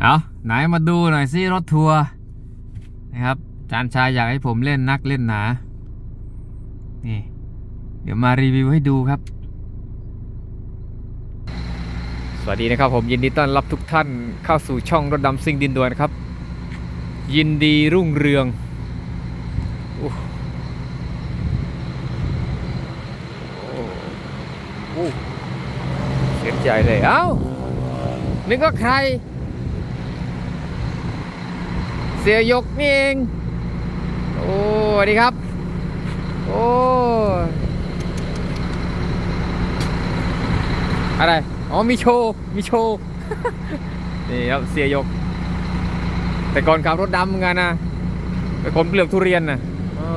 เอาไหนมาดูหน่อยสิรถทัวร์นะครับจานชายอยากให้ผมเล่นนักเล่นหนา นี่ เดี๋ยวมารีวิวให้ดูครับ สวัสดีนะครับผมยินดีต้อนรับทุกท่านเข้าสู่ช่องรถดำซิ่งดินดวนครับ ยินดีรุ่งเรืองโอ้โอ้โอ้เสียใจเลย เอ้านึกว่าใคร เสียยกนี่เอง โอ้สวัสดีครับ โอ้อะไร อ๋อมีโชว์ มีโชว์ นี่ครับเสียยก แต่ก่อนขับรถดำเหมือนกันนะเป็นคนเปลือกทุเรียนนะอ๋อ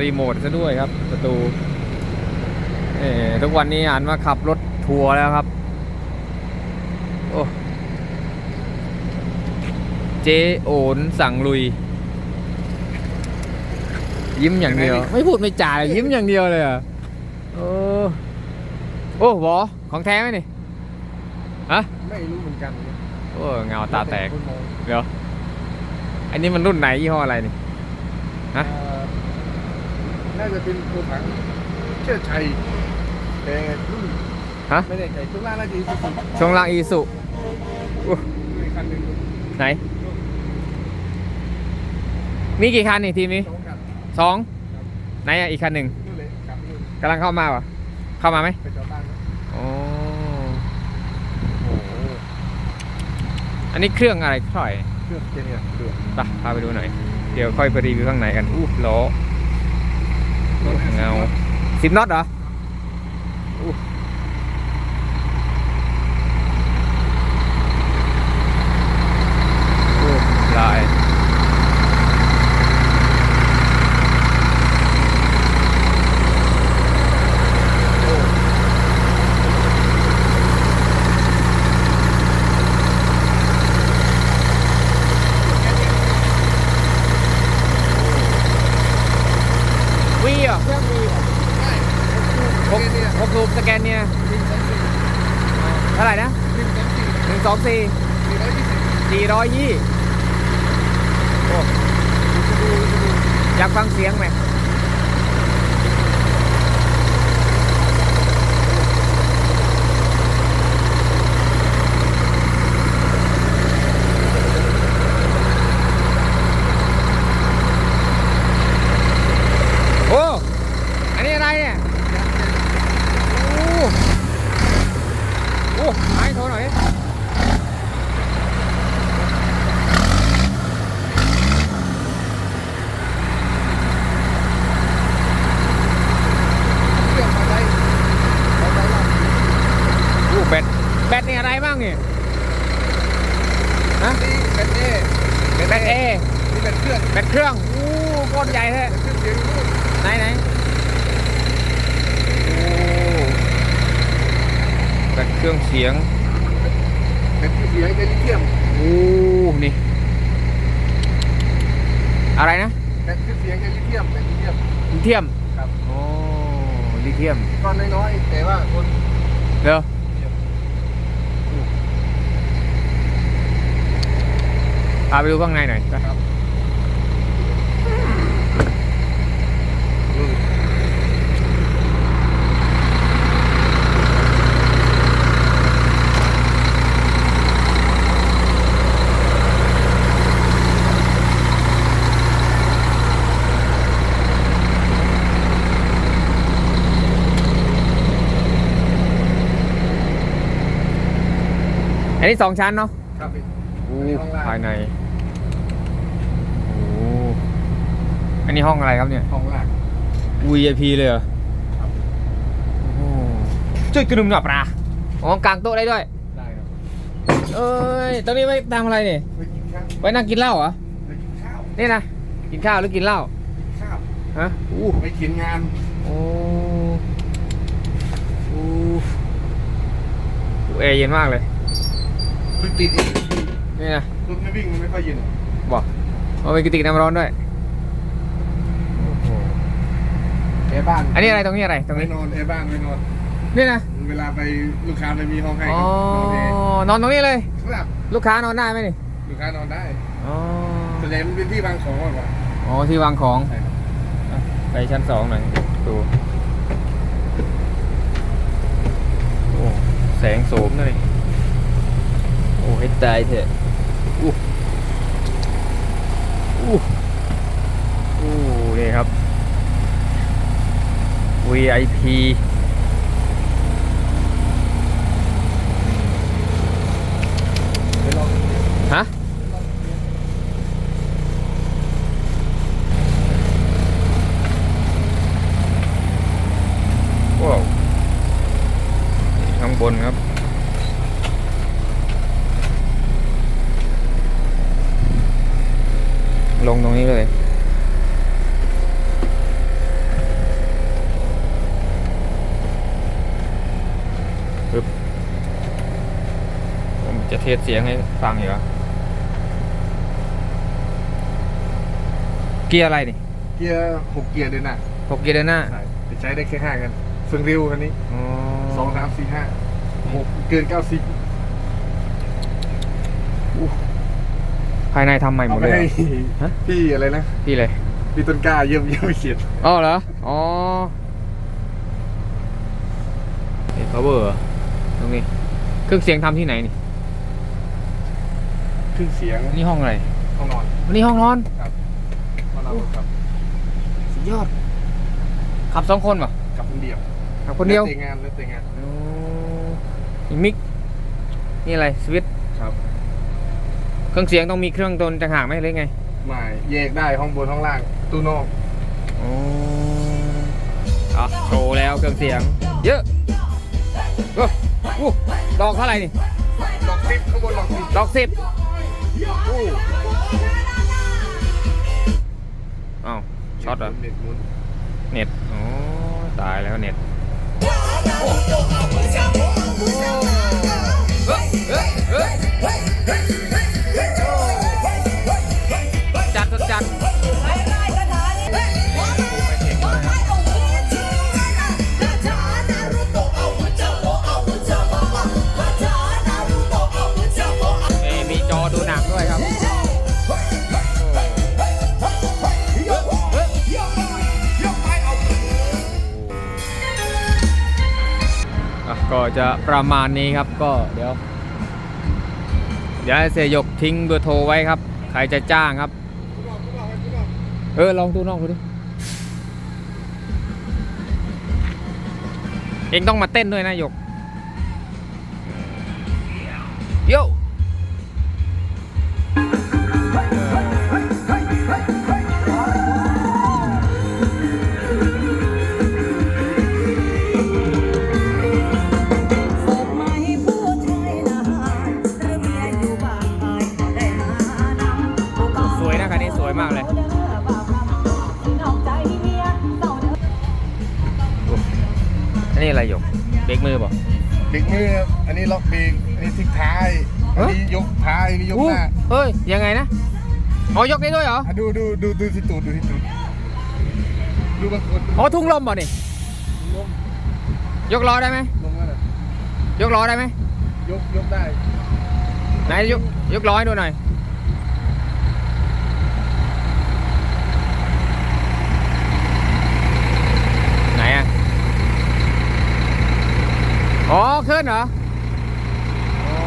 รีโมทซะด้วยครับ ประตูเอ่อทุกวันนี้อ่านว่าขับรถทัวร์แล้วครับ โอ้ เจโอนสั่งลุย ยิ้มอย่างเดียว ไม่พูดไม่จ่าเลยยิ้มอย่างเดียวเลยอะโอ้โอ้บอของแท้ไหมนี่ฮะไม่รู้เหมือนกันโอ้เงาตาแตกคนมองเดี๋ยวอันนี้มันรุ่นไหนยี่ห้ออะไรนี่ฮะเอ่อน่าจะเป็นตัวถังเชิดชัยแต่รุ่นฮะไม่แน่ใจช่วงล่างน่าจะอีสุสุช่วงล่างอีสุมีคันหนึ่งไหน มีกี่คันนี่ทีมนี้สองคันสองไหนอะอีกคันหนึ่งนู่นเลยครับนู่นกำลังเข้ามาปะเข้ามาไหมไปจอดบ้านนะโอ้โหอันนี้เครื่องอะไรค่อยเครื่องเจเนี่ยเดือดไปพาไปดูหน่อย เดี๋ยวค่อยไปรีวิวข้างในกันอู้ล้อเงาสิบน็อตเหรออู้อู้ลาย วีเหรอ เครื่องมีแบบใช่ หก เจเนี่ย หกรูปส แกนเนี่ยเท่าไหร่นะหนึ่งสองสี่สี่ร้อยยี่อยากฟังเสียงไหมโอ้ อันนี้อะไรเนี่ย โอ้โอ้ ไม้โทรหน่อยดิเครื่องมาได้มาได้ละโอ้แบตแบตนี่อะไรบ้างเนี่ยฮะนี่เป็นเอแบตเอนี่เป็นเครื่องแบตเครื่องอู้ก้อนใหญ่แท้เป็นเครื่องเสียงนู่นไหนไหนโอ้ แบตเครื่องเสียงเป็นเครื่องเสียงเป็นลิเทียมโอ้นี่ อะไรนะเป็นเครื่องเสียงเป็นลิเทียมเป็นลิเทียมลิเทียมครับโอ้ลิเทียมก้อนน้อยๆแต่ว่าคนเดี๋ยวพาไปดูข้างในหน่อยครับ นนี้สองชั้นเนาะครับพี่ โอ้อันนี้ห้องล่าง ภายในโอ้อันนี้ห้องอะไรครับเนี่ย ห้องล่าง VIP เลยเหรอครับ โอ้โหจุดกระดุมหนับปลาอ๋อกลางโต๊ะได้ด้วย ได้ครับเอ้ยตรงนี้ไม่ทำอะไรเนี่ยไปกินข้าวไว้นั่งกินเหล้าเหรอ ไปกินข้าวนี่นะ กินข้าวหรือกินเหล้าข้าวฮะ อู้ไปกินงานโอ้อู้อู้แอร์เย็นมากเลย เพิ่งติดเองนี่นะรถไม่วิ่งมันไม่ค่อยเย็นบอกเอาไปกระติกน้ำร้อนด้วย แอร์บ้านอันนี้อะไรตรงนี้อะไรตรงไม่นี้ นอนแอร์บ้านไม่นอนนี่นะเวลาไปลูกค้าไม่มีห้องให้อ๋อก็นอนแอร์นอนตรงนี้เลย ครับลูกค้านอนได้ไหมนี่ลูกค้านอนได้อ๋อส่วนใหญ่มันเป็นที่วางของมากกว่าอ๋อที่วางของ ใช่ครับอะไปชั้นสองหน่อยดูโอ้แสงโสมเลยโอ้ ให้ตายเถอะอู้อู้อู้นี่ครับ VIP ฮะว้าวข้างบนครับ ลงตรงนี้เลยปึ๊บผมจะเทสเสียงให้ฟังอยู่อะเกียร์อะไรนี่เกียร์หกเกียร์เดินหน้าหกเกียร์เดินหน้าใช่จะใช้ได้แค่ห้ากันเฟืองริวคันนี้อ๋อสองสามสี่ห้าหกเกินเก้าสิบ ภายในทำใหม่หมเอาดไปเลยให้เหรอฮะพี่อะไรนะพี่เลย พี่ต้นกล้าเยี่ยมเยี่ยมเขียนอ๋อเหรอ อ๋อเอ็นพาวเวอร์ตรงนี้ เครื่องเสียงทำที่ไหนนี่ เครื่องเสียงนี่ห้องอะไร ห้องนอนวันนี้ห้องนอนครับห้องนอนครับสุดยอด ขับสองคนป่ะกับคนเดียวขับคนเดียวแล้วแต่งานแล้วแต่งาน โอ้นี่มิก นี่อะไร สวิตช์ครับ เครื่องเสียงต้องมีเครื่องตนต่างหากไหมหรือไงไม่แยกได้ห้องบนห้องล่างตู้นอกโอ้อะโชว์แล้วเครื่องเสียง เยอะโอ้โหดอกเท่าไหร่นี่ดอกซิปข้างบนดอกซิปดอกสิบอู้อ้าวช็อตเหรอเด็ดหมุนเน็ตโอ้ตายแล้วเน็ตจั จะประมาณนี้ครับก็เดี๋ยว เดี๋ยวให้เสยยกทิ้งเบอร์โทรไว้ครับ ใครจะจ้างครับ เออลองตู้นอกดูดิ เองต้องมาเต้นด้วยนะหยก รกอันนี้ทิ้งท้ายอันฮะนี้ยกท้ายอันนี้ยกหน้าเฮ้ย ยังไงนะ อ๋อ ยกได้ด้วยเหรอ อะดูดูดูดูที่ตูดดูที่ตูดดูบางคนอ๋อ ทุ่งลมบ่นี่ ลงยกล้อได้ไหม ลงแล้วน่ะยกล้อได้ไหม ยกยกได้ไหนยกยกล้อให้ดูหน่อย ไหนอะ อ๋อ ขึ้นเหรออ๋อ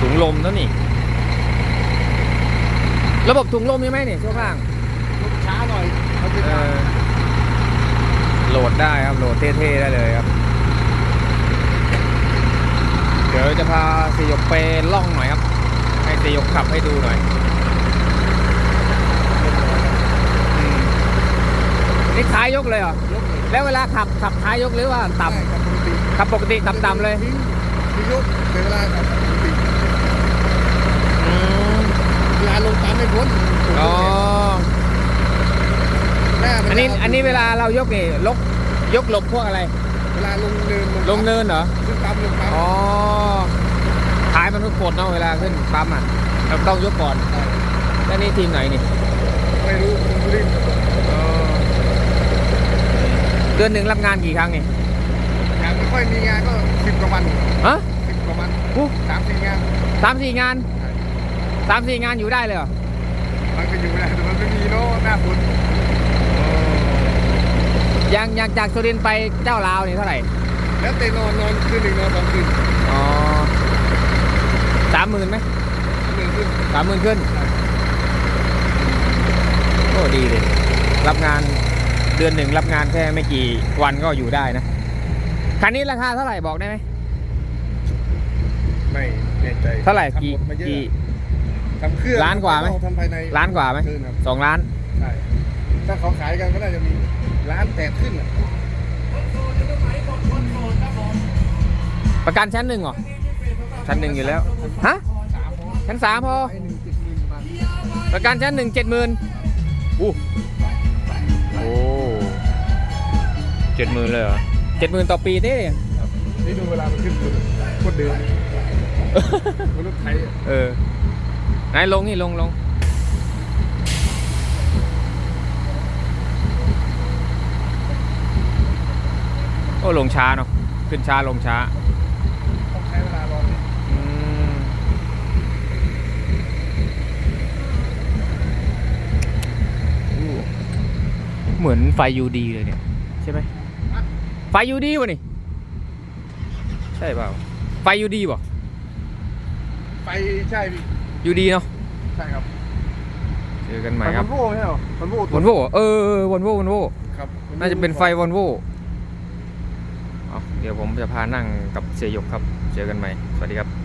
ถุง ลมแล้วนี่ ระบบถุงลมมีไหมนี่ช่วงล่างยกช้าหน่อยเขาจะเออโหลดได้ครับโหลดเท่ๆได้เลยครับ เดี๋ยวจะพาสยกไปล่องหน่อยครับ ให้สยกขับให้ดูหน่อยอืมนี่ท้ายยกเลยเหรอ ยกเลยแล้วเวลาขับขับท้ายยกหรือว่าต่ได้ครับปกติำขับปกติต่ำๆเลยทิ้งทิ้งยกแต่เวลาขับปกติ อืม เวลาลงตา มไม่พ้นอ๋อ หน้ามัอันนี้จะอันนี้เวลาเรายกนี่ลกยกหลบพวกอะไร เวลาลงเนินลงเนินเหรอ ขึ้นปั๊มลงปั๊มอ๋อ ท้ายมันทุกกดเนาะเวลาขึ้นปั๊มอะเราต้องยกก่อนใช่แล้วนี่ทีมไหนนี่ ไม่รู้คุณบุรีเดือนหนึ่งรับงานกี่ครั้งนี่งานไม่ค่อยมีงานก็สิบกว่าวันฮะสิบกว่าวันอู้สามสี่งาน สามสี่งาน สามสี่งานอยู่ได้เลยเหรอ มันก็อยู่ไม่ได้แต่มันไม่มีเนาะหน้าฝนอย่างอย่างจากสุรินทร์ไปเจ้าลาวนี่เท่าไหร่ แล้วเตะนอนนอนคืนหนึ่งนอนสองคืนอ๋อสามหมื่นไหมหนึ่งคืนสามหมื่นขึ้นโอ้ดีเลยรับงานเดือนหนึ่งรับงานแค่ไม่กี่วันก็อยู่ได้นะ คันนี้ราคาเท่าไหร่บอกได้ไหมไม่แน่ใจเท่าไหร่ทำกี่หมดมาเยอะกี่ ทำเครื่องล้านกว่าไหม ทำภายในล้านกว่าไหมเกินครับสองล้านใช่ถ้าเขาขายกันก็น่าจะมีล้านแปดขึ้นอะประกันชั้นหนึ่งเหรอ ชั้นหนึ่งอยู่แล้ว ฮะ สามพอชั้นสามพอไอ้หนึ่งเจ็ดหมื่นบาทประกันชั้นหนึ่งเจ็ดหมื่นอู้โอ้เจ็ดหมื่นเลยเหรอเจ็ดหมื่นต่อปีเต้นี่ดูเวลามันขึ้นสุดโคตรเดือดมนุษย์ไทยอะเออ ไหนลงนี่ลงลงโอ้ลงช้าเนาะขึ้นช้าลงช้าต้องใช้เวลารอนิดอืมอู้เหมือนไฟยูดีเลยเนี่ย ใช่ไหมไฟยูดีวะนี่ ใช่เปล่า ไฟยูดีป่ะ ไปใช่พี่ ยูดีเนาะใช่ครับเจอกันใหม่ครับมันโว่ใช่เหรอมันโว่วอลโว่เออวอลโว่วอลโว่ครับน่าจะเป็นไฟวอลโว่เอาเดี๋ยวผมจะพานั่งกับเสียหยกครับ เจอกันใหม่ สวัสดีครับ